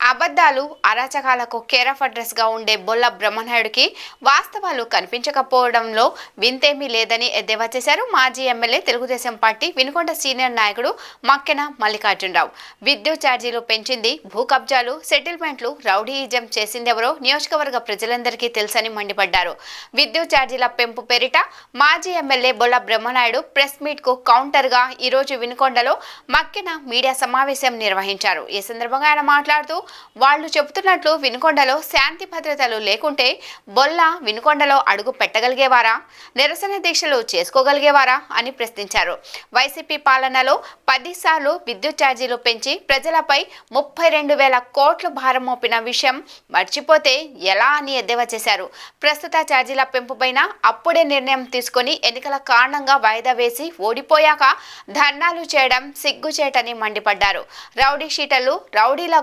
అబద్ధాలు అరాచకాలకు care of అడ్రస్గా ఉండే బొల్ల బ్రహ్మనాయుడికి వాస్తవాలు కనిపించకపోవడంలో వింతేమీ లేదని ఎద్దేవా చేశారు మాజీ MLA Telugu Desam party Vinukonda senior నాయకుడు మక్కెన మల్లికార్జునరావు. విద్యుత్ ఛార్జీలు పెంచింది భూ కబ్జాలు సెటిల్మెంట్లు రౌడీయిజం చేసిందెవరో నియోజకవర్గ ప్రజలందరికీ తెలుసని మండిపడ్డారు. విద్యుత్ ఛార్జీల పెంపు పేరిట మాజీ ఎమ్మెల్యే బొల్ల బ్రహ్మనాయుడు ప్రెస్ మీట్కు కౌంటర్గా వినుకొండలో మక్కెన మీడియా సమావేశం నిర్వహించారు. ఈ సందర్భంగా ఆయన మాట్లాడుతూ వాళ్ళు చెబుతున్నట్లు వినుకొండలో శాంతి భద్రతలు లేకుంటే బొల్ల వినుకొండలో అడుగు పెట్టగలిగేవారా? నిరసన దీక్షలు చేసుకోగలిగేవారా? అని ప్రశ్నించారు. వైసీపీ పాలనలో పదిసార్లు విద్యుత్ ఛార్జీలు పెంచి ప్రజలపై ముప్పై రెండు వేల కోట్లు భారం మోపిన విషయం మర్చిపోతే ఎలా అని ఎద్దేవా చేశారు? ప్రస్తుత ఛార్జీల పెంపుపైన అప్పుడే నిర్ణయం తీసుకొని ఎన్నికల కారణంగా వాయిదా వేసి ఓడిపోయాక ధర్నాలు చేయడం సిగ్గుచేటని మండిపడ్డారు. రౌడీ షీటర్లు రౌడీల